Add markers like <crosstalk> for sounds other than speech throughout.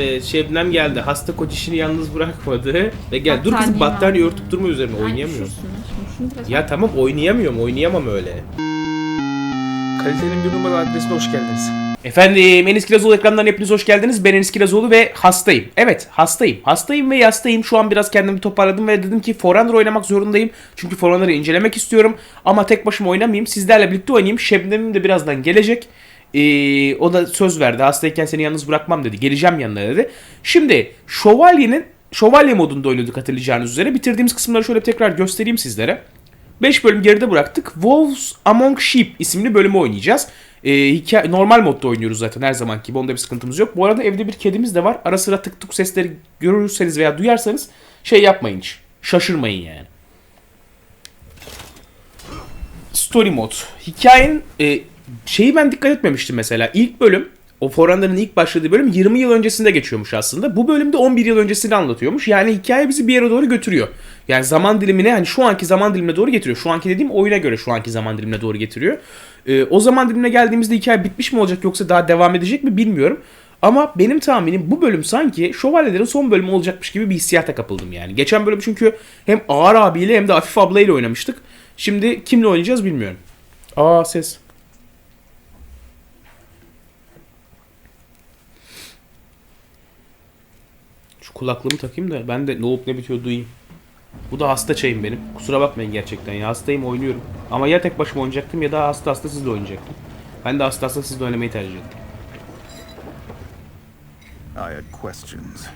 Ee, Şebnem geldi. Hasta koç işini yalnız bırakmadı. Ve gel dur kızım Battaniye battaniye var. örtüp durma üzerine Ay, oynayamıyorum. Ya tamam oynayamıyorum oynayamam öyle. Kalitenin bir numaralı adresine hoş geldiniz. Efendim Enis Kirazoğlu ekranlarına hepiniz hoş geldiniz. Ben Enis Kirazoğlu ve hastayım. Evet hastayım. Hastayım ve yastayım. Şu an biraz kendimi toparladım ve dedim ki For Honor oynamak zorundayım. Çünkü For Honor'ı incelemek istiyorum. Ama tek başıma oynamayayım. Sizlerle birlikte oynayayım. Şebnem'im de birazdan gelecek. Ee, o da söz verdi. Hastayken seni yalnız bırakmam dedi. Geleceğim yanına dedi. Şimdi Şövalye'nin Şövalye modunda oynadık hatırlayacağınız üzere. Bitirdiğimiz kısımları şöyle tekrar göstereyim sizlere. 5 bölüm geride bıraktık. Wolves Among Sheep isimli bölümü oynayacağız. Ee, hikaye, normal modda oynuyoruz zaten her zaman gibi. Onda bir sıkıntımız yok. Bu arada evde bir kedimiz de var. Ara sıra tık tık sesleri görürseniz veya duyarsanız şey yapmayın hiç. Şaşırmayın yani. Story mod. Hikayenin e, şeyi ben dikkat etmemiştim mesela. İlk bölüm o Forander'ın ilk başladığı bölüm 20 yıl öncesinde geçiyormuş aslında. Bu bölümde 11 yıl öncesini anlatıyormuş. Yani hikaye bizi bir yere doğru götürüyor. Yani zaman dilimine hani şu anki zaman dilimine doğru getiriyor. Şu anki dediğim oyuna göre şu anki zaman dilimine doğru getiriyor. Ee, o zaman dilimine geldiğimizde hikaye bitmiş mi olacak yoksa daha devam edecek mi bilmiyorum. Ama benim tahminim bu bölüm sanki Şövalyelerin son bölümü olacakmış gibi bir hissiyata kapıldım yani. Geçen bölüm çünkü hem Ağar abiyle hem de Afif ablayla oynamıştık. Şimdi kimle oynayacağız bilmiyorum. Aa ses. Kulaklığımı takayım da ben de ne olup ne bitiyor duyayım. Bu da hasta çayım benim. Kusura bakmayın gerçekten ya. Hastayım oynuyorum. Ama ya tek başıma oynayacaktım ya da hasta hasta sizle oynayacaktım. Ben de hasta hasta sizle oynamayı tercih ettim. I had questions.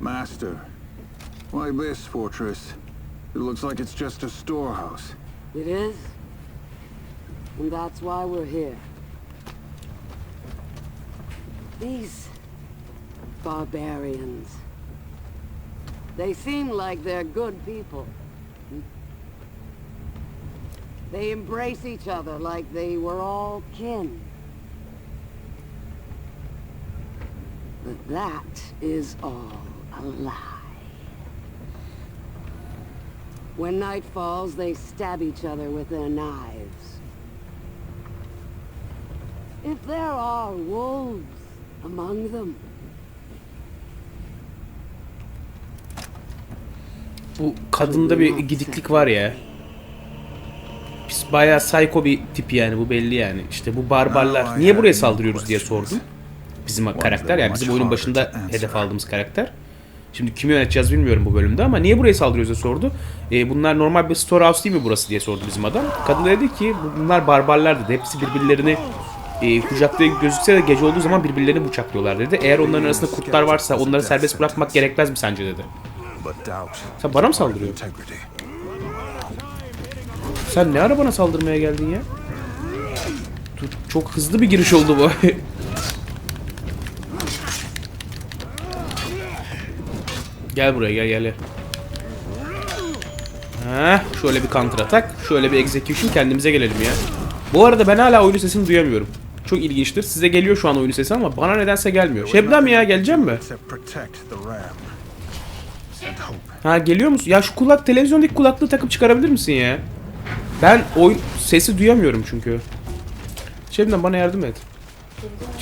Master, why this fortress? It looks like it's just a storehouse. It is. And that's why we're here. These barbarians. They seem like they're good people. They embrace each other like they were all kin. But that is all a lie. When night falls, they stab each other with their knives. If there are wolves among them, Bu kadında bir gidiklik var ya. Biz bayağı psycho bir tip yani bu belli yani. İşte bu barbarlar niye buraya saldırıyoruz diye sordum. Bizim karakter yani bizim oyunun başında hedef aldığımız karakter. Şimdi kimi yöneteceğiz bilmiyorum bu bölümde ama niye buraya saldırıyoruz diye sordu. E, bunlar normal bir storehouse değil mi burası diye sordu bizim adam. Kadın dedi ki bunlar barbarlar dedi. Hepsi birbirlerini e, kucaklayıp gözükse de gece olduğu zaman birbirlerini bıçaklıyorlar dedi. Eğer onların arasında kurtlar varsa onları serbest bırakmak gerekmez mi sence dedi. Sen bana mı saldırıyorsun? Sen ne ara bana saldırmaya geldin ya? Çok hızlı bir giriş oldu bu. <laughs> gel buraya gel gel. Heh, şöyle bir counter atak, şöyle bir execution kendimize gelelim ya. Bu arada ben hala oyunun sesini duyamıyorum. Çok ilginçtir. Size geliyor şu an oyunun sesi ama bana nedense gelmiyor. Şebnem ya geleceğim mi? Ha geliyor musun? Ya şu kulak televizyondaki kulaklığı takıp çıkarabilir misin ya? Ben oyun sesi duyamıyorum çünkü. Şebnem bana yardım et.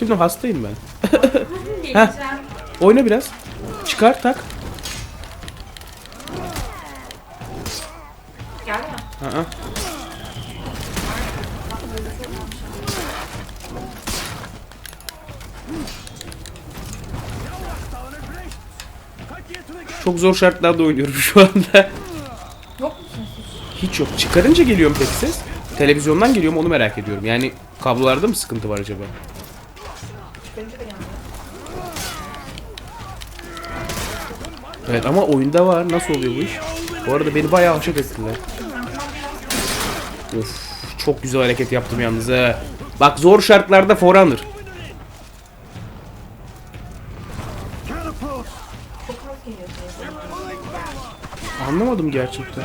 Şebnem hastayım ben. <laughs> Geleceğim. Oyna biraz. Çıkar tak. Gel ya. Aa. Çok zor şartlarda oynuyorum şu anda. Yok musun siz? Hiç yok. Çıkarınca geliyor mu peki ses? Televizyondan geliyor mu onu merak ediyorum. Yani kablolarda mı sıkıntı var acaba? Çıkarınca da gelmiyor. Evet ama oyunda var. Nasıl oluyor bu iş? Bu arada beni bayağı haşet ettiler. Of çok güzel hareket yaptım yalnız he. Bak zor şartlarda Forerunner. Anlamadım gerçekten.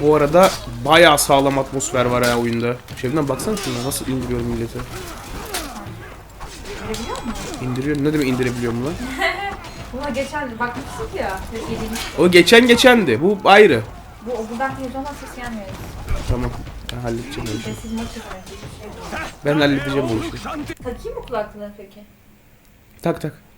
Bu arada bayağı sağlam atmosfer var ya oyunda. Şebnem baksana şuna nasıl indiriyorum milleti. İndiriyorum. Ne demek indirebiliyorum lan? <laughs> Buna geçen bakmışsın ya. Yediğimiz. O geçen geçendi. Bu ayrı. Bu buradan televizyondan ses gelmiyor. Tamam. Ha, ya. Halledeceğim o işi. Sessiz maç izlemek gibi bir şey. Ben halledeceğim o işi. Takayım mı kulaklığı peki? Tak tak.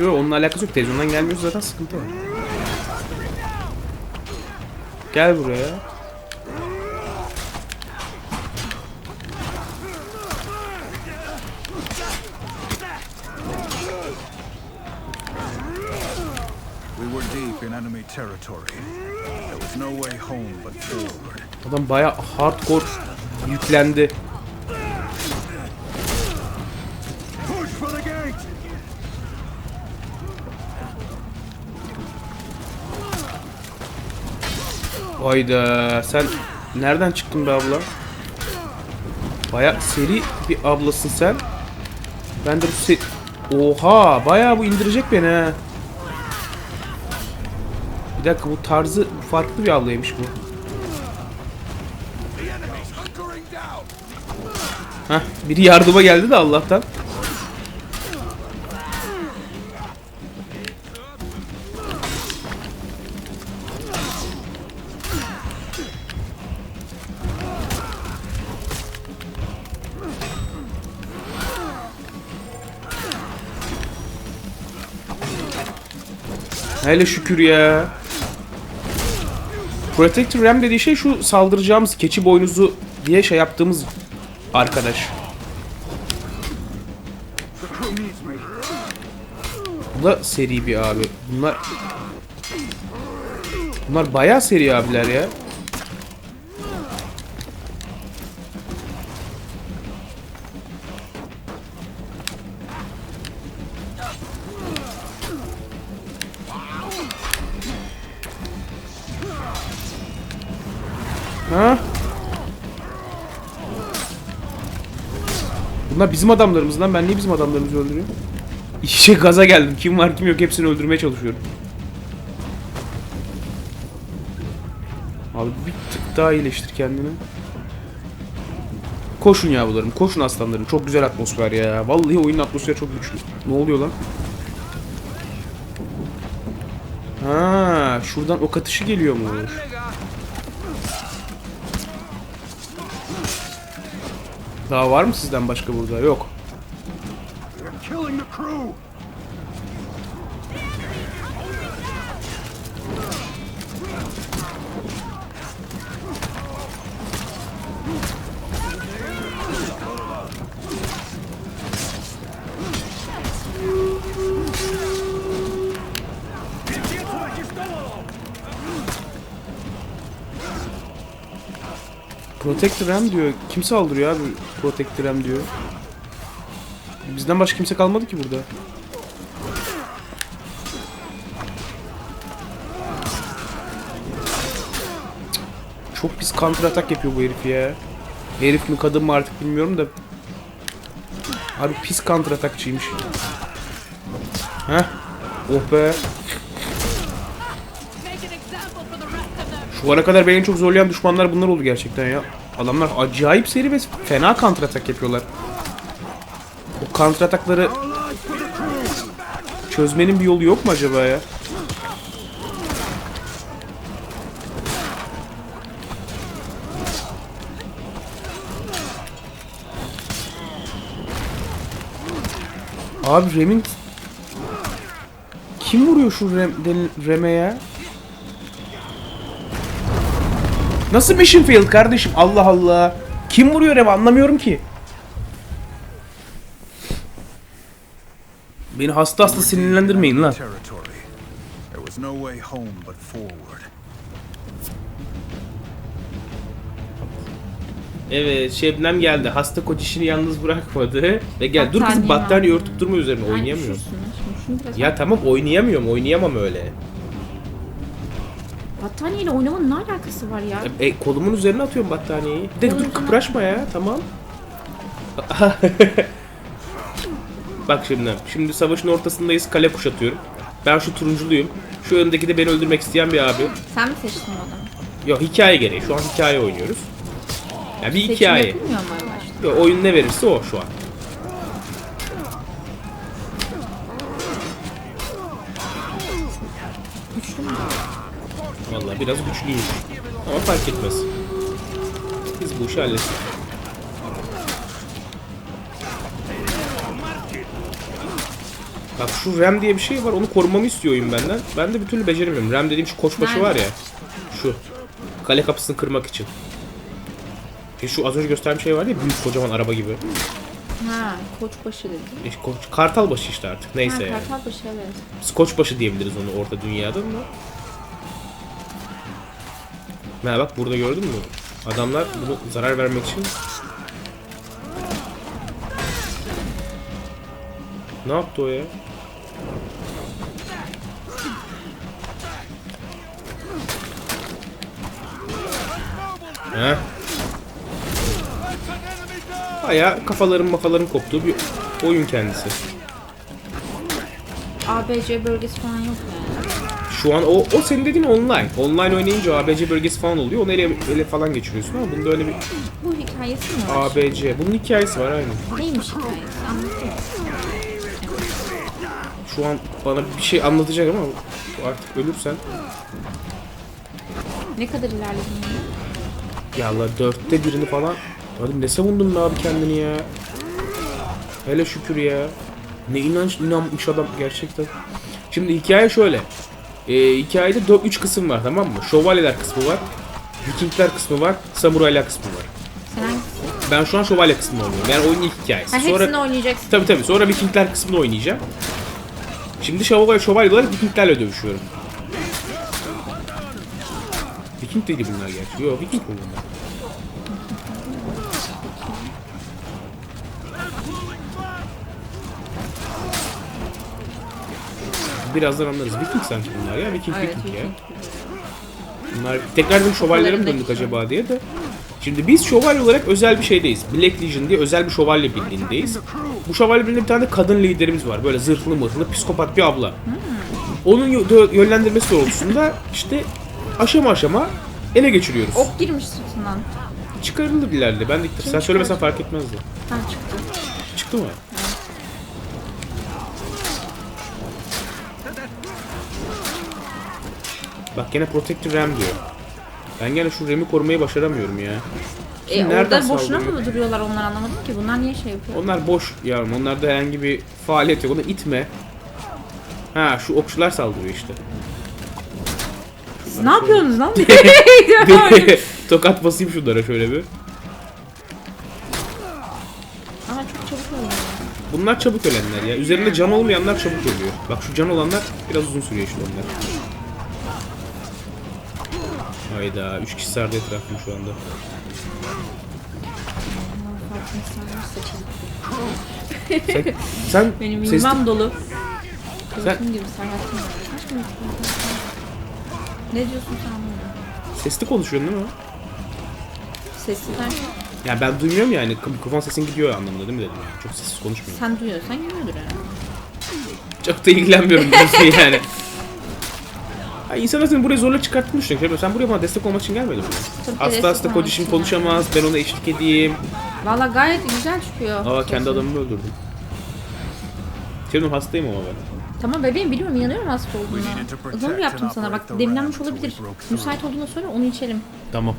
Yok onunla alakası yok. Televizyondan gelmiyorsa zaten sıkıntı var. Gel buraya. Adam baya hardcore yüklendi. Hayda sen nereden çıktın be abla? Baya seri bir ablasın sen. Ben de bu se Oha baya bu indirecek beni ha. Bir dakika bu tarzı farklı bir ablaymış bu. Heh, biri yardıma geldi de Allah'tan. Hele şükür ya. Protector Ram dediği şey şu saldıracağımız keçi boynuzu diye şey yaptığımız arkadaş. Bu da seri bir abi. Bunlar Bunlar bayağı seri abiler ya. Bunlar bizim adamlarımız lan. Ben niye bizim adamlarımızı öldürüyorum? İşe gaza geldim. Kim var kim yok hepsini öldürmeye çalışıyorum. Abi bir tık daha iyileştir kendini. Koşun yavrularım, koşun aslanlarım. Çok güzel atmosfer ya. Vallahi oyunun atmosferi çok güçlü. Ne oluyor lan? Ha, şuradan ok atışı geliyormuş. Daha var mı sizden başka burada? Yok. Protector Ram diyor. Kim saldırıyor abi? Protector Ram diyor. Bizden başka kimse kalmadı ki burada. Çok pis counter atak yapıyor bu herif ya. Herif mi kadın mı artık bilmiyorum da. Abi pis counter atakçıymış. Heh. Oh be. Şu ana kadar beni en çok zorlayan düşmanlar bunlar oldu gerçekten ya. Adamlar acayip seri ve fena counter atak yapıyorlar. O counter atakları çözmenin bir yolu yok mu acaba ya? Abi Rem'in kim vuruyor şu Rem, ya? Nasıl mission failed kardeşim? Allah Allah. Kim vuruyor Rem'e anlamıyorum ki. Beni hasta hasta sinirlendirmeyin lan. Evet Şebnem geldi. Hasta koç işini yalnız bırakmadı. Ve gel dur kızım Battaniye örtüp durma üzerine oynayamıyorum. Ya tamam oynayamıyorum oynayamam öyle. Battaniyeyle oynamanın ne alakası var ya? E, kolumun üzerine atıyorum battaniyeyi. Bir de dur Kolumun kıpraşma ya tamam. <laughs> Bak şimdi. Şimdi savaşın ortasındayız. Kale kuşatıyorum. Ben şu turunculuyum. Şu öndeki de beni öldürmek isteyen bir abi. Sen mi seçtin bu adamı? Yok hikaye gereği. Şu an hikaye oynuyoruz. Ya bir Seçim hikaye. yapılmıyor mu? Yok, oyun ne verirse o şu an. Biraz güçlüyüm. Ama fark etmez. Biz bu işi hallettik. Bak şu RAM diye bir şey var onu korumamı istiyor oyun benden. Ben de bir türlü beceremiyorum. RAM dediğim şu koçbaşı var ya. Şu. Kale kapısını kırmak için. E şu az önce gösterdiğim şey var ya büyük kocaman araba gibi. Ha, koçbaşı dedi. E, koç, kartal başı işte artık neyse ha, yani. kartalbaşı evet. Skoç başı diyebiliriz onu orta dünyada ama. Ha bak burada gördün mü? Adamlar bunu zarar vermek için Ne yaptı o ya? He? Baya kafalarım mafalarım koptuğu bir oyun kendisi. ABC bölgesi falan yok yani. Şu an o, o senin dediğin online. Online oynayınca ABC bölgesi falan oluyor. Onu ele, ele falan geçiriyorsun ama bunda öyle bir Bu hikayesi mi var? ABC. Bunun hikayesi var aynı. Neymiş hikayesi? Anlatayım. Şu an bana bir şey anlatacak ama artık ölürsen. Ne kadar ilerledin? Ya Allah dörtte birini falan. Hadi ne savundun abi kendini ya. Hele şükür ya. Ne inanç inanmış adam gerçekten. Şimdi hikaye şöyle. Ee, hikayede 4-3 kısım var tamam mı? Şövalyeler kısmı var. Vikingler kısmı var. Samuraylar kısmı var. Sen hangisi? Ben şu an şövalye kısmını oynuyorum. Yani oyunun ilk hikayesi. Ha, Sonra hepsini oynayacaksın. Tabi tabi sonra Vikingler kısmını oynayacağım. Şimdi şövalye, şövalye olarak Vikinglerle dövüşüyorum. Viking değil bunlar gerçi. Yok Viking mi bunlar? Birazdan anlarız. Viking sanki bunlar ya. Viking Evet, Viking ya. Viking. Bunlar tekrar bir şövalyelere mi döndük acaba diye de. Şimdi biz şövalye olarak özel bir şeydeyiz. Black Legion diye özel bir şövalye birliğindeyiz. Bu şövalye birliğinde bir tane de kadın liderimiz var. Böyle zırhlı mırhlı psikopat bir abla. Onun yö- dö- yönlendirmesi doğrultusunda işte aşama aşama ele geçiriyoruz. Ok girmiş sırtından. Çıkarılır ileride. Ben de Sen söylemesen fark etmezdi. Ha çıktı. Çıktı mı? Bak gene Protective Ram diyor. Ben gene şu Ram'i korumayı başaramıyorum ya. E, nereden orada boşuna saldırıyor? mı duruyorlar onlar anlamadım ki. Bunlar niye şey yapıyor? Onlar boş yavrum. Onlarda herhangi bir faaliyet yok. Onu itme. Ha şu okçular saldırıyor işte. Siz ne yapıyorsunuz lan? <laughs> <laughs> Tokat basayım şunlara şöyle bir. Ama çok çabuk oluyor. Bunlar çabuk ölenler ya. Üzerinde can olmayanlar çabuk ölüyor. Bak şu can olanlar biraz uzun sürüyor işte onlar. Hayda 3 kişi sardı etrafım şu anda. Sen, sen <laughs> Benim sesli- bilmem dolu. Sen- gibi mı? Ne diyorsun sen bunu? sesli konuşuyorsun değil mi? Sesli derken Ya ben duymuyorum yani mikrofon sesin gidiyor anlamında değil mi dedim yani. Çok sessiz konuşmuyorum. sen duyuyorsan geliyordur herhalde. Çok da ilgilenmiyorum diyorsun <laughs> yani. İnsanlar seni buraya zorla çıkarttığını düşünüyor. Sen buraya bana destek olmak için gelmedin mi? Tabii ki Hasta destek hasta olmak koca şimdi için konuşamaz. Ben ona eşlik edeyim. Valla gayet güzel çıkıyor. Aa kendi adamımı öldürdüm. Canım hastayım ama ben. Tamam bebeğim biliyorum inanıyorum hasta olduğuna. Zaman yaptım sana bak demlenmiş olabilir. Müsait olduğunda söyle onu içelim. Tamam.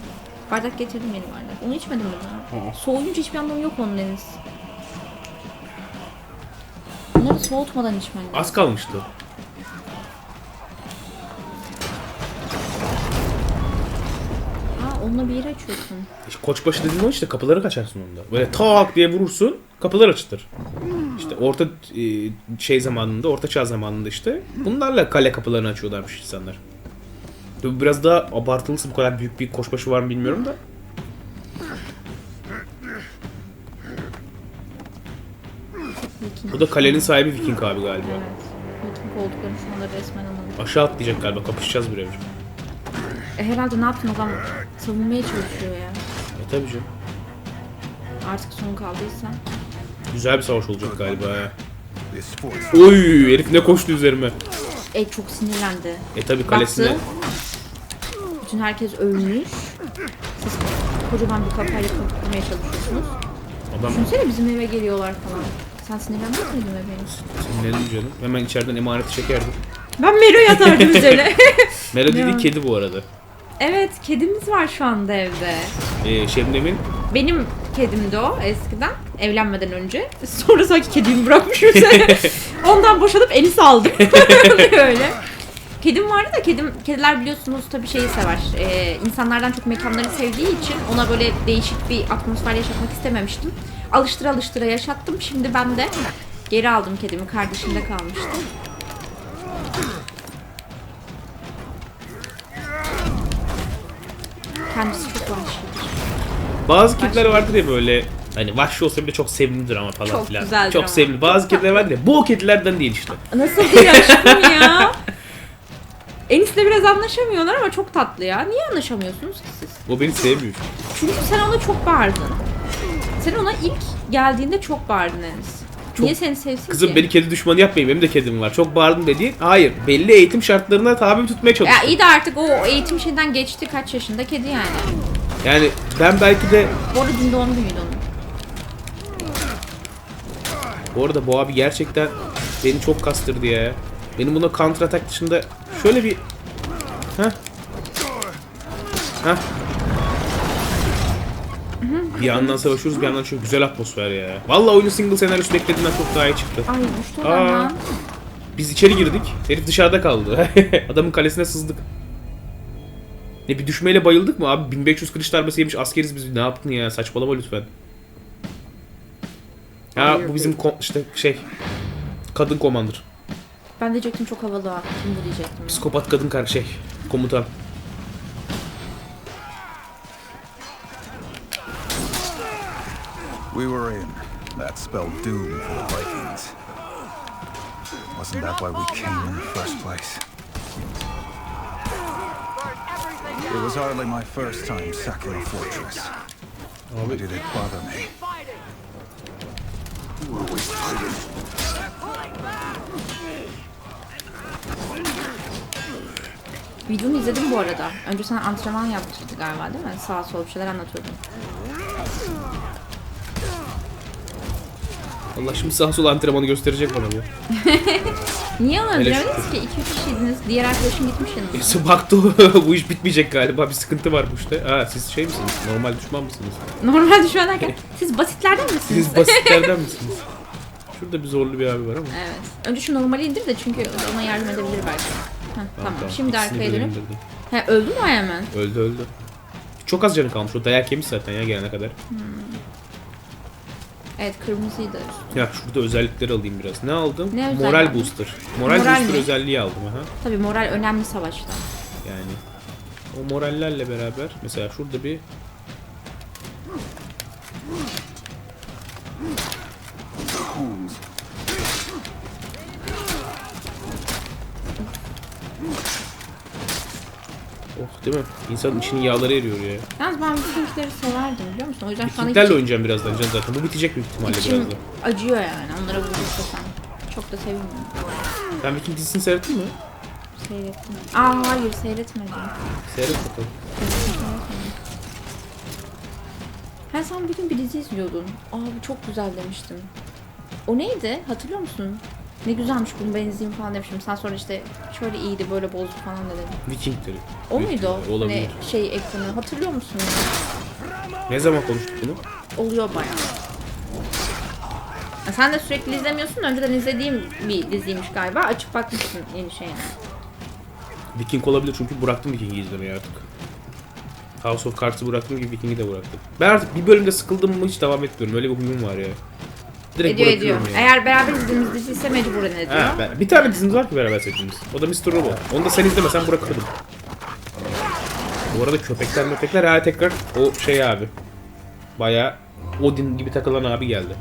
Bardak getirdim benim bardak. Onu içmedim mi daha? Aa. Soğuyunca hiçbir anlamı yok onun deniz. Bunları soğutmadan içmen lazım. Az kalmıştı. Onunla bir yere açıyorsun. İşte koçbaşı dediğin o işte kapıları kaçarsın onda. Böyle tak diye vurursun kapılar açılır. İşte orta e, şey zamanında, orta çağ zamanında işte bunlarla kale kapılarını açıyorlarmış insanlar. Tabii biraz daha abartılısı bu kadar büyük bir koçbaşı var mı bilmiyorum da. Viking. Bu da kalenin sahibi Viking abi galiba. Evet. Viking olduklarını şu anda resmen anladım. Aşağı atlayacak galiba kapışacağız birebir. E herhalde ne yaptın adam savunmaya çalışıyor ya. E tabii canım. Artık son kaldıysa. Güzel bir savaş olacak galiba ya. Oy herif ne koştu üzerime. E çok sinirlendi. E tabii kalesine. Baktı. Bütün herkes ölmüş. Siz kocaman bir kafayla kapatmaya çalışıyorsunuz. Adam Düşünsene bizim eve geliyorlar falan. Sen sinirlenmez miydin bebeğim? sinirlendim canım. Hemen içeriden emaneti çekerdim. Ben Melo'yu atardım üzerine. <laughs> Melody Ne değil o? kedi bu arada. Evet kedimiz var şu anda evde. Ee, Şebnem'in Benim kedimdi o eskiden evlenmeden önce. Sonra sanki kedimi bırakmış üzerine. <laughs> Ondan boşanıp Enis aldım. <laughs> Öyle. Kedim vardı da kedim kediler biliyorsunuz tabii şeyi sever. Ee, insanlardan çok mekanları sevdiği için ona böyle değişik bir atmosfer yaşatmak istememiştim. Alıştıra alıştıra yaşattım. Şimdi ben de geri aldım kedimi. Kardeşimde kalmıştı. Kendisi çok vahşidir. bazı kediler vardır ya böyle hani vahşi olsa bile çok sevimlidir ama falan Çok filan. güzeldir Çok ama. sevimli. Bazı kediler vardır ya bu o kedilerden değil işte. Nasıl değil aşkım ya? <laughs> Enis'le biraz anlaşamıyorlar ama çok tatlı ya. Niye anlaşamıyorsunuz ki siz? O beni sevmiyor. Çünkü sen ona çok bağırdın. Sen ona ilk geldiğinde çok bağırdın Enis. Niye seni sevsin Kızım ki? beni kedi düşmanı yapmayın benim de kedim var. Çok bağırdım dediğin hayır. Belli eğitim şartlarına tabi tutmaya Ya çalıştım. iyi de artık o eğitim şeyden geçti kaç yaşında kedi yani. Yani ben belki de Bu arada dün doğum günüydü onun. bu arada bu abi gerçekten beni çok kastırdı ya. Benim buna counter attack dışında şöyle bir Heh. Heh. Bir yandan savaşıyoruz bir yandan çok güzel atmosfer ya. Vallahi oyunun single senaryosu beklediğimden çok daha iyi çıktı. Ay düştü Aa. Biz içeri girdik. Herif dışarıda kaldı. <laughs> Adamın kalesine sızdık. Ne bir düşmeyle bayıldık mı abi? 1500 kılıç darbesi yemiş askeriz biz. Ne yaptın ya? Saçmalama lütfen. Ha bu bizim işte şey kadın komandır. Ben diyecektim çok havalı ha. Kim bu diyecektim. Psikopat kadın kar şey komutan. We were in. That spelled doom for the Vikings. Wasn't that why we came in the first place? It was hardly my first time sacking a fortress. Why did it bother me? Videonu izledim bu arada. Önce sana antrenman yaptırdı galiba değil mi? Sağ sol bir şeyler anlatıyordun. Allah şimdi sağ sol antrenmanı gösterecek bana bu. <laughs> Niye onu Hele ki? 2-3 kişiydiniz. Diğer arkadaşım gitmiş yanınıza. Birisi baktı <laughs> bu iş bitmeyecek galiba bir sıkıntı var bu işte. Ha siz şey misiniz? Normal düşman mısınız? Normal düşman derken <laughs> siz basitlerden misiniz? Siz basitlerden misiniz? Şurada bir zorlu bir abi var ama. evet. Önce şu normali indir de çünkü ona yardım edebilir belki. Heh, tamam. Şimdi İkisini arkaya birden dönüp. indirdim. He öldü mü o hemen? Öldü öldü. Çok az canı kalmış. O dayak yemiş zaten ya gelene kadar. Evet kırmızıydı. Ya şurada özellikleri alayım biraz. Ne aldım? Ne özellik Moral aldın? booster. Moral, Moral booster mi? özelliği aldım aha. Tabii moral önemli savaşta. Yani o morallerle beraber mesela şurada bir oh değil mi? İnsanın içinin yağları eriyor ya. Yalnız ben Vikingleri severdim biliyor musun? O yüzden şu an içim, oynayacağım birazdan can zaten. Bu bitecek büyük ihtimalle içim birazdan. acıyor yani. Onlara vurursa sen. Çok da sevinmiyorum. Ben Viking dizisini seyrettin mi? Seyrettim. Aa hayır seyretmedim. Seyret bakalım. Ha sen bir gün bir dizi izliyordun. Aa bu çok güzel demiştim. O neydi? Hatırlıyor musun? Ne güzelmiş bunu ben izleyeyim falan demiştim. Sen sonra işte şöyle iyiydi böyle bozdu falan da dedin. Vikingleri. O Büyük muydu o? Olabilir. Hani şey ekranı hatırlıyor musun? Ne zaman konuştuk bunu? Oluyor bayağı. Ya sen de sürekli izlemiyorsun. Önceden izlediğim bir diziymiş galiba. Açıp bakmışsın yeni şeyine. Viking olabilir çünkü bıraktım Viking'i izlemeyi artık. House of Cards'ı bıraktım gibi Viking'i de bıraktım. Ben artık bir bölümde sıkıldım mı hiç devam etmiyorum. Öyle bir huyum var ya. Direkt ediyor ediyor. bırakıyorum yani. Eğer beraber izlediğimiz dizi ise mecburen ediyor. Ha, ben, bir tane dizimiz var ki beraber seçtiğimiz. O da Mr. Robot. Onu da sen izlemesen bırakırdım. Bu arada köpekler möpekler hala tekrar o şey abi. Baya Odin gibi takılan abi geldi.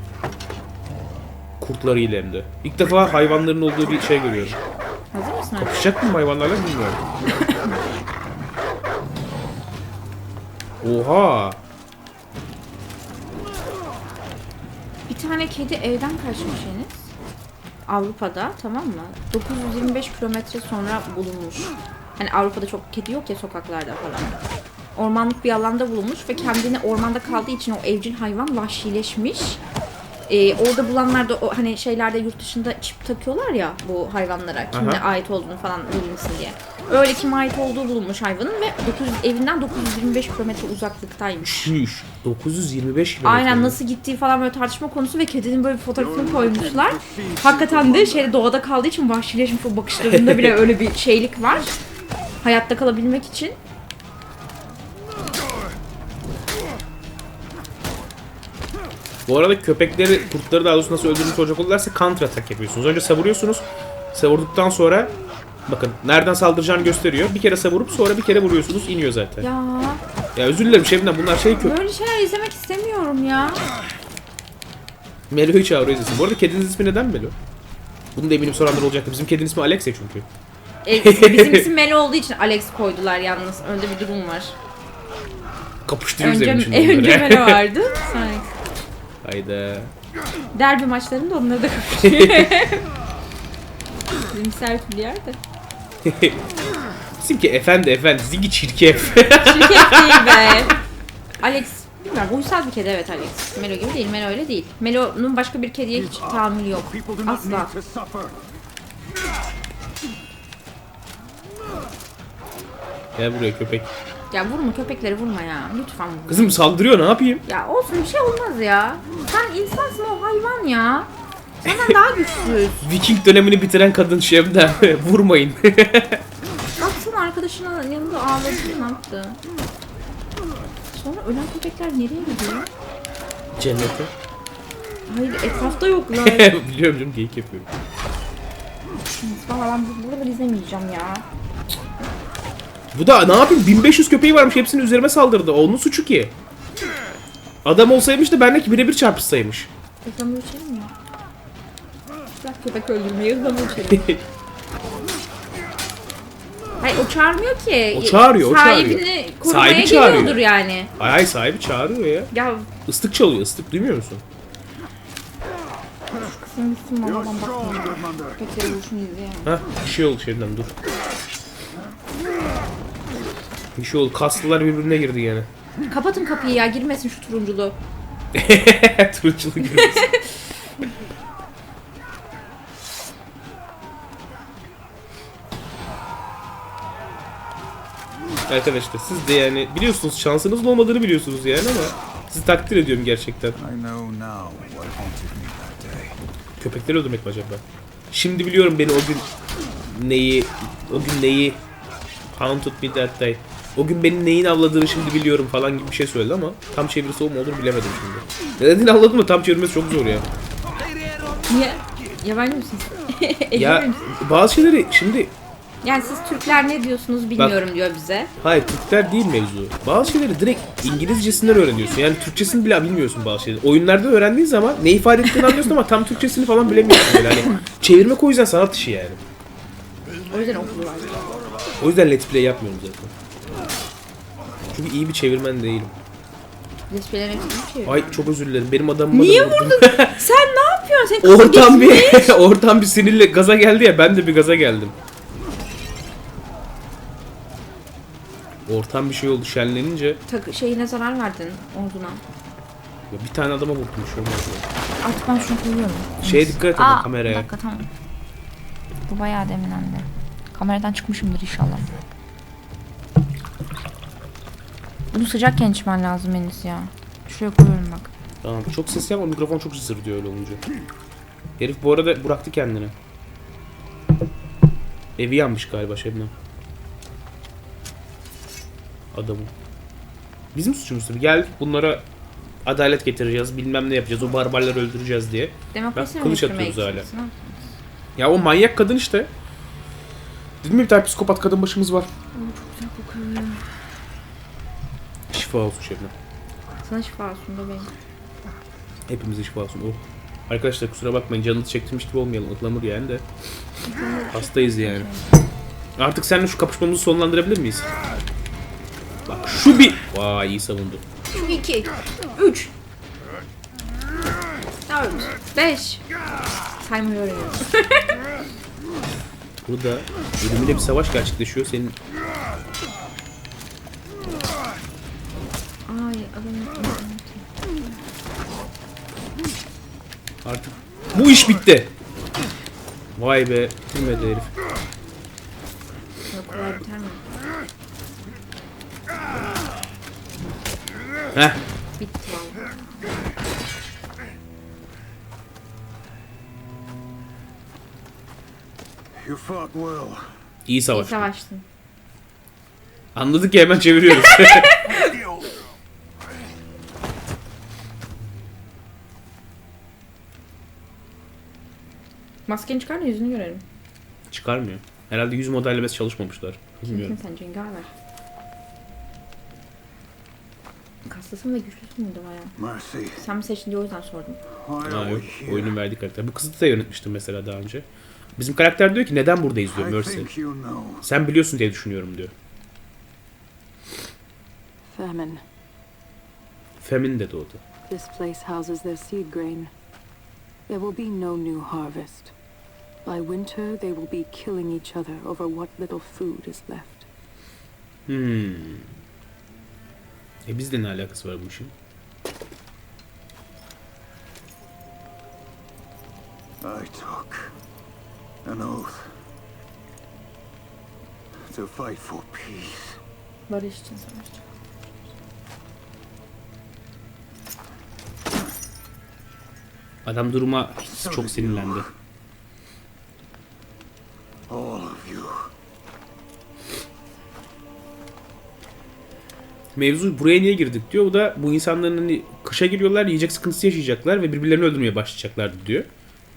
Kurtlarıyla hem de. İlk defa hayvanların olduğu bir şey görüyorum. Hazır mısın artık? Kapışacak mı hayvanlarla bilmiyorum. <laughs> Oha! Bir tane kedi evden kaçmış Enes. Avrupa'da tamam mı? 925 kilometre sonra bulunmuş. Hani Avrupa'da çok kedi yok ya sokaklarda falan. Ormanlık bir alanda bulunmuş ve kendini ormanda kaldığı için o evcil hayvan vahşileşmiş. Ee, orada bulanlar da o hani şeylerde yurt dışında çip takıyorlar ya bu hayvanlara Aha. ait olduğunu falan bilinsin diye. Öyle kime ait olduğu bulunmuş hayvanın ve 900, evinden 925 kilometre uzaklıktaymış. Şüş. 925 kilometre. Aynen nasıl gittiği falan böyle tartışma konusu ve kedinin böyle bir fotoğrafını koymuşlar. Hakikaten de şeyde doğada kaldığı için vahşileşmiş o bakışlarında bile öyle bir şeylik var. Hayatta kalabilmek için. Bu arada köpekleri, kurtları daha doğrusu nasıl öldürdüğünü soracak olurlarsa counter atak yapıyorsunuz. Önce savuruyorsunuz. Savurduktan sonra bakın nereden saldıracağını gösteriyor. Bir kere savurup sonra bir kere vuruyorsunuz. iniyor zaten. Ya, Ya özür dilerim Şebnem bunlar şey köpek. böyle şeyler izlemek istemiyorum ya. Melo'yu çağırıyor izlesin. Bu arada kediniz ismi neden Melo? Bunu da eminim soranlar olacaktı. Bizim kedinin ismi Alex ya çünkü. E, bizimkisi Melo olduğu için Alex koydular yalnız. Öyle bir durum var. Kapıştırıyoruz Önce, evin içinde önce. Melo <laughs> vardı. Sonra Alex. Hayda. Derbi maçlarında onları da kapışıyor. <laughs> Bizimkisi her türlü yerde. <laughs> Bizimki efendi efendi. Sizinki çirkef. Şirket değil be. <laughs> Alex bilmiyorum uysal bir kedi evet Alex. Melo gibi değil. Melo öyle değil. Melo'nun başka bir kediye hiç tahammülü yok. Asla. Gel buraya köpek. Ya vurma köpekleri vurma ya. Lütfen vurma. Kızım saldırıyor ne yapayım? Ya olsun bir şey olmaz ya. Sen insansın o hayvan ya. Senden daha güçsüz. <laughs> Viking dönemini bitiren kadın Şebnem. <laughs> Vurmayın. <laughs> Baksana arkadaşının yanında ağladı ne yaptı? Sonra ölen köpekler nereye gidiyor? Cennete. Hayır etrafta yoklar. Biliyorum canım geyik yapıyorum. Valla ben bu- buraları izlemeyeceğim ya. Bu da ne yapayım 1500 köpeği varmış hepsini üzerime saldırdı. Onun suçu ki. Adam olsaymış da benimle birebir çarpışsaymış. Ekranı ölçelim mi? Bırak köpek öldürmeyi hızla ölçelim. <laughs> Hayır o çağırmıyor ki. O çağırıyor, o Sahibini çağırıyor. korumaya Sahibi çağırıyor. geliyordur yani. Ay ay sahibi çağırıyor ya. Ya Islık çalıyor ıslık duymuyor musun? kısım gitsin vuruşunu izleyelim. Hah bir şey oldu Şebnem dur. Bir şey oldu kaslılar birbirine girdi gene. Kapatın kapıyı ya girmesin şu turunculu. <laughs> Turunçulu görüyorsun. <laughs> Arkadaşlar siz de yani biliyorsunuz şansınızın olmadığını biliyorsunuz yani ama sizi takdir ediyorum gerçekten. I know now what haunted me that day. Köpekleri öldürmek mi acaba? Şimdi biliyorum beni o gün neyi o gün neyi haunted me that day. O gün benim neyin avladığını şimdi biliyorum falan gibi bir şey söyledi ama tam çevirisi o mu olur bilemedim şimdi. Ne dediğini anladın mı? Tam çevirmesi çok zor ya. Niye? Yabancı? Ecnebi Ya <laughs> bazı şeyleri şimdi Yani siz Türkler ne diyorsunuz bilmiyorum diyor bize. hayır Türkler değil mevzu. Bazı şeyleri direkt İngilizcesinden öğreniyorsun. Yani Türkçesini bile bilmiyorsun bazı şeyleri. Oyunlarda öğrendiğin zaman ne ifade ettiğini anlıyorsun ama tam Türkçesini falan bilemiyorsun. Böyle. Hani çevirmek o yüzden sanat işi yani. O yüzden okulu var. O yüzden let's play yapmıyorum zaten. Çünkü iyi bir çevirmen değilim. Let's hepsini şey. Ay çok özür dilerim. Benim adamıma Niye da vurdun. <laughs> Sen ne yapıyorsun? Sen Ortam bir <laughs> ortam bir sinirle gaza geldi ya ben de bir gaza geldim. Ortam bir şey oldu şenlenince Tak şeyine zarar verdin orduna. ya bir tane adama vurdum şu an. Artık ben şunu koyuyorum. Şeye dikkat Aa, bir kameraya. dakika tamam. Bu bayağı deminendi. Kameradan çıkmışımdır inşallah. Bunu sıcakken içmen lazım Enis ya. Şuraya koyuyorum bak. Tamam çok ses yapma mikrofon çok cızır diyor öyle olunca. Herif bu arada bıraktı kendini. Evi yanmış galiba Şebnem. Adamın. Bizim suçumuz tabii. Geldik bunlara adalet getireceğiz, bilmem ne yapacağız, o barbarları öldüreceğiz diye. Demokrasi Bak, kılıç atıyoruz hala. Ya o manyak kadın işte. Dedim mi bir tane psikopat kadın başımız var. Güzel kokuyor ya. Şifa olsun Şebnem. Sana şifa olsun bebeğim. Hepimize şifa olsun. Oh. Arkadaşlar kusura bakmayın canınızı çektirmiş gibi olmayalım. Ihlamur yani de. <laughs> Hastayız yani. Artık seninle şu kapışmamızı sonlandırabilir miyiz? Bak şu bir... Vay iyi savundu. Şu iki. Üç. Dört. Beş. Saymayı öğreniyoruz. <laughs> Burada ölümüyle bir savaş gerçekleşiyor. Senin Ay adamın... Artık bu iş bitti. Vay be. Bitirmedi herif. Kolay biter mi? Heh. Bitti vallahi. You fought well. İyi İyi savaş. savaştın. Anladık ya hemen çeviriyoruz. <laughs> Maskeni çıkar da yüzünü görelim. Çıkarmıyor. Herhalde yüz modellemesi çalışmamışlar. Bilmiyorum. Kim sen Cengaver? Kaslısın ve güçlüsün müydü bayağı? Mercy. Sen mi seçtin diye o yüzden sordum. Ha, yok. Oyunun verdiği karakter. Bu kızı da yönetmiştim mesela daha önce. Bizim karakter diyor ki neden buradayız diyor Mercy. Sen biliyorsun diye düşünüyorum diyor. Famine. Femin de doğdu. This place houses their seed grain. There will be no new harvest. By winter, they will be killing each other over what little food is left. Hmm. E bizde ne alakası var bu işin? I took an oath to fight for peace. Barış için savaşacağım. Adam duruma çok sinirlendi. Mevzu buraya niye girdik diyor. O da bu insanların hani kışa giriyorlar, yiyecek sıkıntısı yaşayacaklar ve birbirlerini öldürmeye başlayacaklar diyor.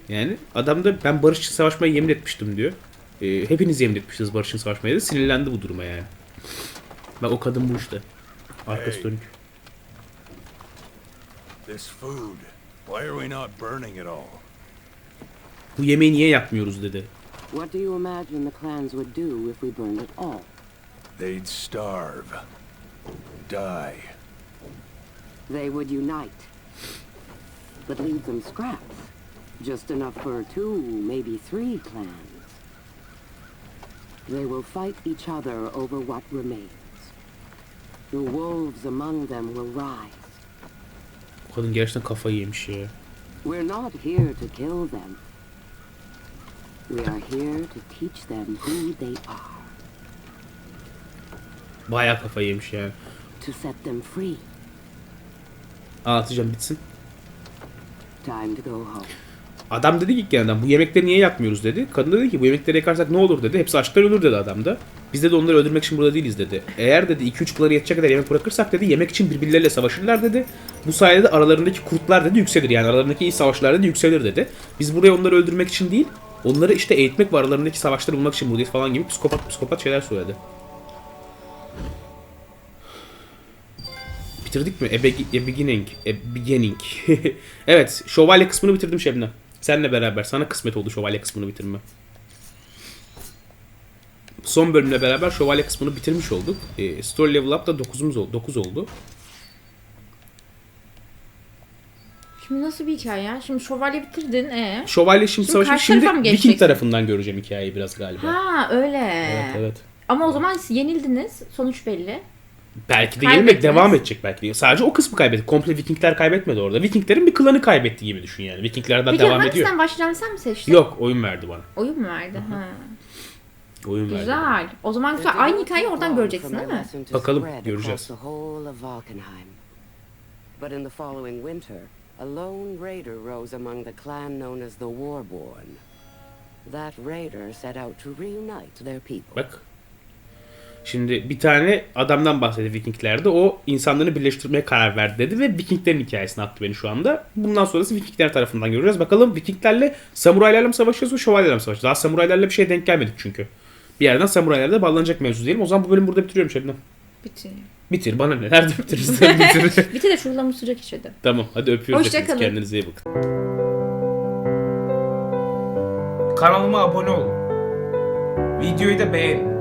Yani adam da ben barış için savaşmaya yemin etmiştim diyor. Ee, hepiniz yemin etmiştiniz barış için savaşmaya da sinirlendi bu duruma yani. Bak o kadın bu işte. Arkası Hey. dönük. This food. Why are we not burning it all? Bu yemeği niye yapmıyoruz dedi. What do you imagine the clans would do if we burned it all? They'd starve. Die. They would unite. But leave them scraps. Just enough for two, maybe three clans. They will fight each other over what remains. The wolves among them will rise. Bu kadın gerçekten kafayı yemiş ya. We're not here to kill them. We are here to teach them who they are, Bayağı kafayı yemiş yani. To set them free. Anlatacağım bitsin. Time to go home. Adam dedi ki genelden bu yemekleri niye yapmıyoruz dedi. Kadın dedi ki bu yemekleri yakarsak ne olur dedi. Hepsi açlıktan ölür dedi adam da. Biz de onları öldürmek için burada değiliz dedi. Eğer dedi 2-3 klanı yetecek kadar yemek bırakırsak dedi yemek için birbirleriyle savaşırlar dedi. Bu sayede aralarındaki kurtlar dedi yükselir yani aralarındaki iyi savaşlar dedi yükselir dedi. Biz buraya onları öldürmek için değil onları işte eğitmek ve aralarındaki savaşları bulmak için buradayız falan gibi psikopat psikopat şeyler söyledi. Bitirdik mi? A, begi- a beginning. A beginning. <laughs> evet. Şövalye kısmını bitirdim Şebnem. Seninle beraber. Sana kısmet oldu şövalye kısmını bitirme. Son bölümle beraber şövalye kısmını bitirmiş olduk. E, story level up da 9'umuz oldu. 9 oldu. Şimdi nasıl bir hikaye ya? Şimdi şövalye bitirdin e. Şövalye şimdi, Şimdi savaşı şimdi Viking tarafından göreceğim hikayeyi biraz galiba. Ha öyle. Evet evet. Ama o zaman yenildiniz. Sonuç belli. Belki de yenilmek devam edecek belki de. Sadece o kısmı kaybetti. Komple Vikingler kaybetmedi orada. Vikinglerin bir klanı kaybetti gibi düşün yani. Vikinglerden Peki devam hangisinden ediyor. başlayacağını sen mi seçtin? Yok oyun verdi bana. Oyun mu verdi? Ha. Oyun verdi. Güzel. O zaman güzel. Aynı hikayeyi oradan göreceksin değil mi? Bakalım, göreceğiz. But in the following winter, a lone raider rose among the clan known as the Warborn. That raider set out to reunite their people. Bak. Şimdi bir tane adamdan bahsediyor Vikinglerde. O insanları birleştirmeye karar verdi dedi ve Vikinglerin hikayesini attı beni şu anda. Bundan sonrası Vikingler tarafından göreceğiz. Bakalım Vikinglerle samuraylarla mı savaşacağız mı şövalyelerle mi savaşacağız? Daha samuraylarla bir şey denk gelmedik çünkü. Bir yerden samuraylarla bağlanacak mevzu diyelim. O zaman bu bölümü burada bitiriyorum Şebnem. Bitti. Bitir bana ne? Nerede bitiririz? <laughs> Bitir. Bitti de şuradan sıcak içedi. tamam hadi öpüyoruz Hoşça hepiniz. kalın. Kendinize iyi bakın. Kanalıma abone olun. Videoyu da beğenin.